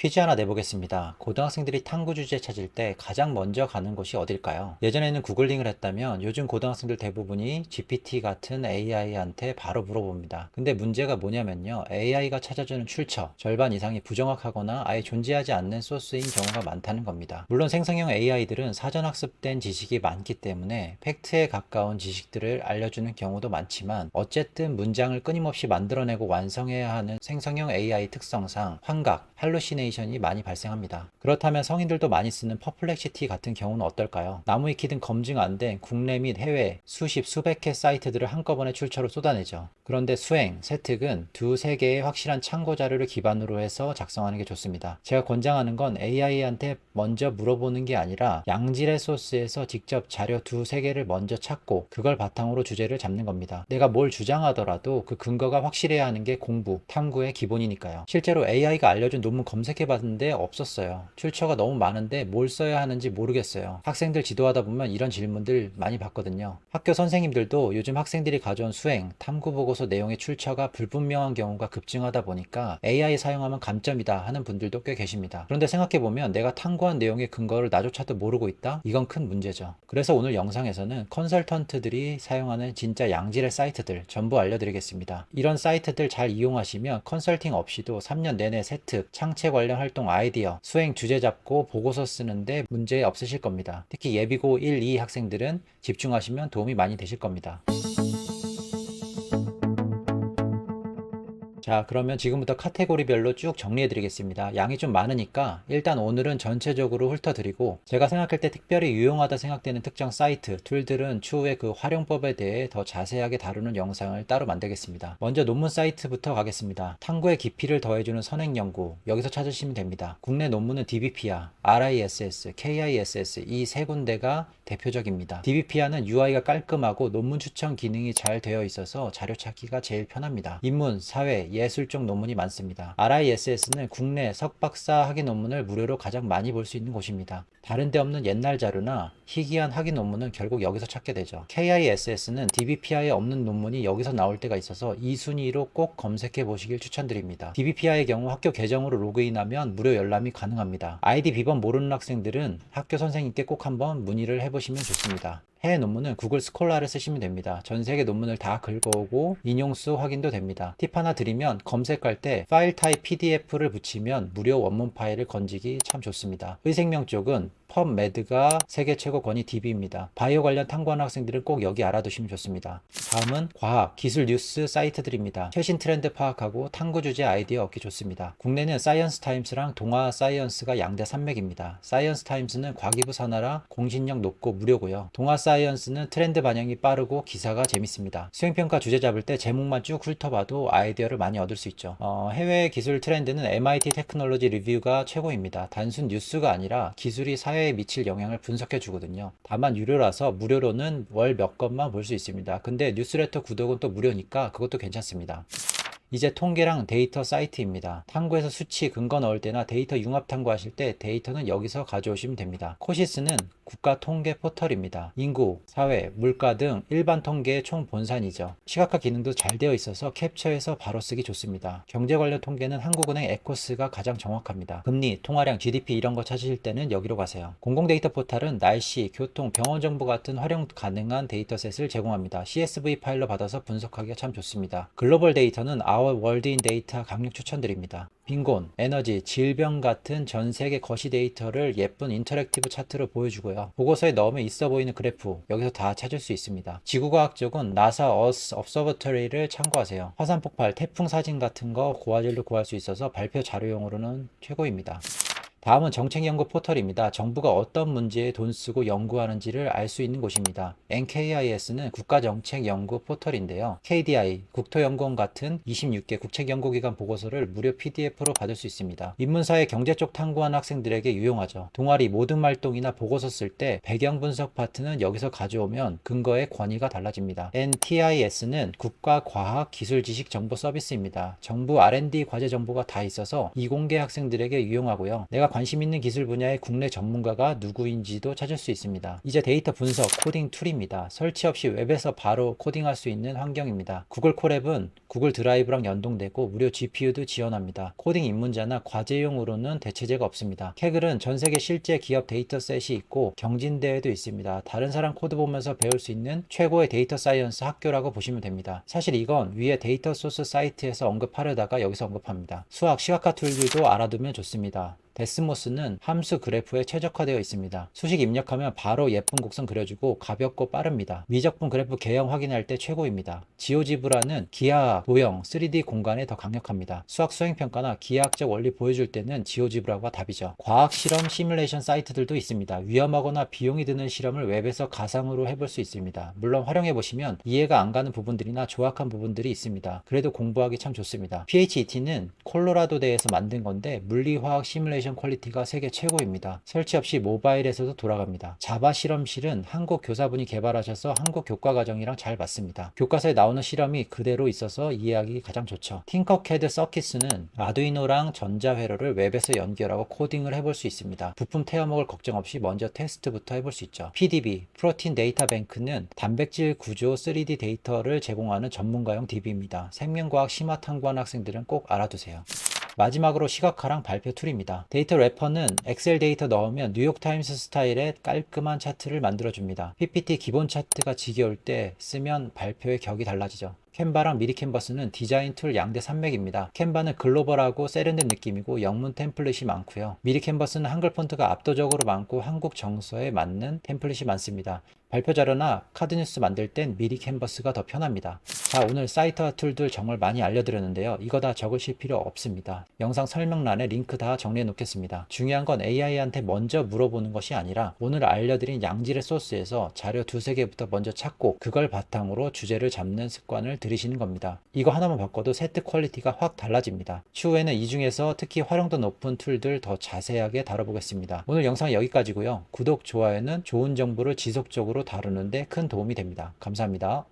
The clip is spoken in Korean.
퀴즈 하나 내보겠습니다. 고등학생들이 탐구 주제 찾을 때 가장 먼저 가는 곳이 어딜까요? 예전에는 구글링을 했다면 요즘 고등학생들 대부분이 GPT 같은 AI한테 바로 물어봅니다. 근데 문제가 뭐냐면요. AI가 찾아주는 출처, 절반 이상이 부정확하거나 아예 존재하지 않는 소스인 경우가 많다는 겁니다. 물론 생성형 AI들은 사전 학습된 지식이 많기 때문에 팩트에 가까운 지식들을 알려주는 경우도 많지만 어쨌든 문장을 끊임없이 만들어내고 완성해야 하는 생성형 AI 특성상 환각, 할루시네이 션이 많이 발생합니다. 그렇다면 성인들도 많이 쓰는 퍼플렉시티 같은 경우는 어떨까요? 나무 위키든 검증 안 된 국내 및 해외 수십 수백 개 사이트들을 한꺼번에 출처로 쏟아내죠. 그런데 수행, 세특은 두세 개의 확실한 참고 자료를 기반으로 해서 작성하는 게 좋습니다. 제가 권장하는 건 AI한테 먼저 물어보는 게 아니라 양질의 소스에서 직접 자료 두세 개를 먼저 찾고 그걸 바탕으로 주제를 잡는 겁니다. 내가 뭘 주장하더라도 그 근거가 확실해야 하는 게 공부, 탐구의 기본이니까요. 실제로 AI가 알려준 논문 검색 해 봤는데 없었어요. 출처가 너무 많은데 뭘 써야 하는지 모르겠어요. 학생들 지도하다 보면 이런 질문들 많이 받거든요. 학교 선생님들도 요즘 학생들이 가져온 수행, 탐구 보고서 내용의 출처가 불분명한 경우가 급증하다 보니까 AI 사용하면 감점이다 하는 분들도 꽤 계십니다. 그런데 생각해 보면 내가 탐구한 내용의 근거를 나조차도 모르고 있다? 이건 큰 문제죠. 그래서 오늘 영상에서는 컨설턴트들이 사용하는 진짜 양질의 사이트들 전부 알려드리겠습니다. 이런 사이트들 잘 이용하시면 컨설팅 없이도 3년 내내 세특, 창체 관련 활동 아이디어, 수행 주제 잡고 보고서 쓰는데 문제 없으실 겁니다. 특히 예비고 1, 2 학생들은 집중하시면 도움이 많이 되실 겁니다. 자, 그러면 지금부터 카테고리별로 쭉 정리해 드리겠습니다. 양이 좀 많으니까 일단 오늘은 전체적으로 훑어 드리고 제가 생각할 때 특별히 유용하다 생각되는 특정 사이트, 툴들은 추후에 그 활용법에 대해 더 자세하게 다루는 영상을 따로 만들겠습니다. 먼저 논문 사이트부터 가겠습니다. 탐구의 깊이를 더해주는 선행 연구, 여기서 찾으시면 됩니다. 국내 논문은 DBPR, RISS, KISS 이 세 군데가 대표적입니다. DBPR는 UI가 깔끔하고 논문 추천 기능이 잘 되어 있어서 자료 찾기가 제일 편합니다. 인문, 사회, 예술 쪽 논문이 많습니다. RISS는 국내 석박사 학위 논문을 무료로 가장 많이 볼 수 있는 곳입니다. 다른 데 없는 옛날 자료나 희귀한 학위 논문은 결국 여기서 찾게 되죠. KISS는 DBPI에 없는 논문이 여기서 나올 때가 있어서 이 순위로 꼭 검색해 보시길 추천드립니다. DBPI의 경우 학교 계정으로 로그인하면 무료 열람이 가능합니다. 아이디 비번 모르는 학생들은 학교 선생님께 꼭 한번 문의를 해보시면 좋습니다. 해외 논문은 구글 스콜라를 쓰시면 됩니다. 전 세계 논문을 다 긁어오고 인용수 확인도 됩니다. 팁 하나 드리면 검색할 때 파일 타입 PDF를 붙이면 무료 원문 파일을 건지기 참 좋습니다. 의생명 쪽은 펍메드가 세계 최고 권위 DB입니다. 바이오 관련 탐구하는 학생들은 꼭 여기 알아두시면 좋습니다. 다음은 과학, 기술 뉴스 사이트들입니다. 최신 트렌드 파악하고 탐구 주제 아이디어 얻기 좋습니다. 국내는 사이언스 타임스랑 동아 사이언스가 양대 산맥입니다. 사이언스 타임스는 과기부 산하라 공신력 높고 무료고요. 동아 사이언스는 트렌드 반영이 빠르고 기사가 재밌습니다. 수행평가 주제 잡을 때 제목만 쭉 훑어봐도 아이디어를 많이 얻을 수 있죠. 어, 해외 기술 트렌드는 MIT 테크놀로지 리뷰가 최고입니다. 단순 뉴스가 아니라 기술이 사회에 미칠 영향을 분석해 주거든요. 다만 유료라서 무료로는 월 몇 건만 볼 수 있습니다. 근데 뉴스레터 구독은 또 무료니까 그것도 괜찮습니다. 이제 통계랑 데이터 사이트입니다. 탐구에서 수치, 근거 넣을 때나 데이터 융합 탐구하실 때 데이터는 여기서 가져오시면 됩니다. 코시스는 국가 통계 포털입니다. 인구, 사회, 물가 등 일반 통계의 총 본산이죠. 시각화 기능도 잘 되어 있어서 캡처해서 바로 쓰기 좋습니다. 경제 관련 통계는 한국은행 에코스가 가장 정확합니다. 금리, 통화량, GDP 이런 거 찾으실 때는 여기로 가세요. 공공 데이터 포털은 날씨, 교통, 병원 정보 같은 활용 가능한 데이터셋을 제공합니다. CSV 파일로 받아서 분석하기가 참 좋습니다. 글로벌 데이터는 World in Data 강력 추천드립니다. 빈곤, 에너지, 질병 같은 전 세계 거시 데이터를 예쁜 인터랙티브 차트로 보여주고요. 보고서에 넣으면 있어 보이는 그래프 여기서 다 찾을 수 있습니다. 지구과학 쪽은 나사 어스 observatory를 참고하세요. 화산 폭발, 태풍 사진 같은 거 고화질로 구할 수 있어서 발표 자료용으로는 최고입니다. 다음은 정책연구 포털입니다. 정부가 어떤 문제에 돈 쓰고 연구하는지를 알 수 있는 곳입니다. NKIS는 국가정책연구 포털인데요. KDI, 국토연구원 같은 26개 국책연구기관 보고서를 무료 PDF로 받을 수 있습니다. 인문사회 경제 쪽 탐구하는 학생들에게 유용하죠. 동아리 모든 활동이나 보고서 쓸 때 배경 분석 파트는 여기서 가져오면 근거의 권위가 달라집니다. NTIS는 국가과학기술지식정보 서비스입니다. 정부 R&D 과제 정보가 다 있어서 이공계 학생들에게 유용하고요. 내가 관심 있는 기술 분야의 국내 전문가가 누구인지도 찾을 수 있습니다. 이제 데이터 분석, 코딩 툴입니다. 설치 없이 웹에서 바로 코딩할 수 있는 환경입니다. 구글 콜앱은 구글 드라이브랑 연동되고 무료 GPU도 지원합니다. 코딩 입문자나 과제용으로는 대체제가 없습니다. 캐글은 전 세계 실제 기업 데이터셋이 있고 경진대회도 있습니다. 다른 사람 코드 보면서 배울 수 있는 최고의 데이터 사이언스 학교라고 보시면 됩니다. 사실 이건 위에 데이터 소스 사이트에서 언급하려다가 여기서 언급합니다. 수학 시각화 툴들도 알아두면 좋습니다. 데스모스는 함수 그래프에 최적화되어 있습니다. 수식 입력하면 바로 예쁜 곡선 그려주고 가볍고 빠릅니다. 미적분 그래프 개형 확인할 때 최고입니다. 지오지브라는 기하, 도형, 3D 공간에 더 강력합니다. 수학 수행평가나 기하학적 원리 보여줄 때는 지오지브라가 답이죠. 과학 실험 시뮬레이션 사이트들도 있습니다. 위험하거나 비용이 드는 실험을 웹에서 가상으로 해볼 수 있습니다. 물론 활용해 보시면 이해가 안 가는 부분들이나 조악한 부분들이 있습니다. 그래도 공부하기 참 좋습니다. PHET는 콜로라도대에서 만든 건데 물리화학 시뮬레이션 퀄리티가 세계 최고입니다. 설치 없이 모바일에서도 돌아갑니다. 자바 실험실은 한국 교사분이 개발하셔서 한국 교과 과정이랑 잘 맞습니다. 교과서에 나오는 실험이 그대로 있어서 이해하기 가장 좋죠. 팅커캐드 서킷스는 아두이노랑 전자회로를 웹에서 연결하고 코딩을 해볼 수 있습니다. 부품 태워먹을 걱정 없이 먼저 테스트부터 해볼 수 있죠. PDB, 프로틴 데이터 뱅크는 단백질 구조 3D 데이터를 제공하는 전문가용 DB입니다. 생명과학 심화 탐구한 학생들은 꼭 알아두세요. 마지막으로 시각화랑 발표 툴입니다. 데이터 래퍼는 엑셀 데이터 넣으면 뉴욕타임스 스타일의 깔끔한 차트를 만들어줍니다. PPT 기본 차트가 지겨울 때 쓰면 발표의 격이 달라지죠. 캔바랑 미리 캔버스는 디자인 툴 양대 산맥입니다. 캔바는 글로벌하고 세련된 느낌이고 영문 템플릿이 많고요. 미리 캔버스는 한글 폰트가 압도적으로 많고 한국 정서에 맞는 템플릿이 많습니다. 발표 자료나 카드 뉴스 만들 땐 미리 캔버스가 더 편합니다. 자, 오늘 사이트와 툴들 정말 많이 알려드렸는데요. 이거 다 적으실 필요 없습니다. 영상 설명란에 링크 다 정리해 놓겠습니다. 중요한 건 AI한테 먼저 물어보는 것이 아니라 오늘 알려드린 양질의 소스에서 자료 두세 개부터 먼저 찾고 그걸 바탕으로 주제를 잡는 습관을 들이시는 겁니다. 이거 하나만 바꿔도 세트 퀄리티가 확 달라집니다. 추후에는 이 중에서 특히 활용도 높은 툴들 더 자세하게 다뤄보겠습니다. 오늘 영상 여기까지고요. 구독, 좋아요는 좋은 정보를 지속적 다루는데 큰 도움이 됩니다. 감사합니다.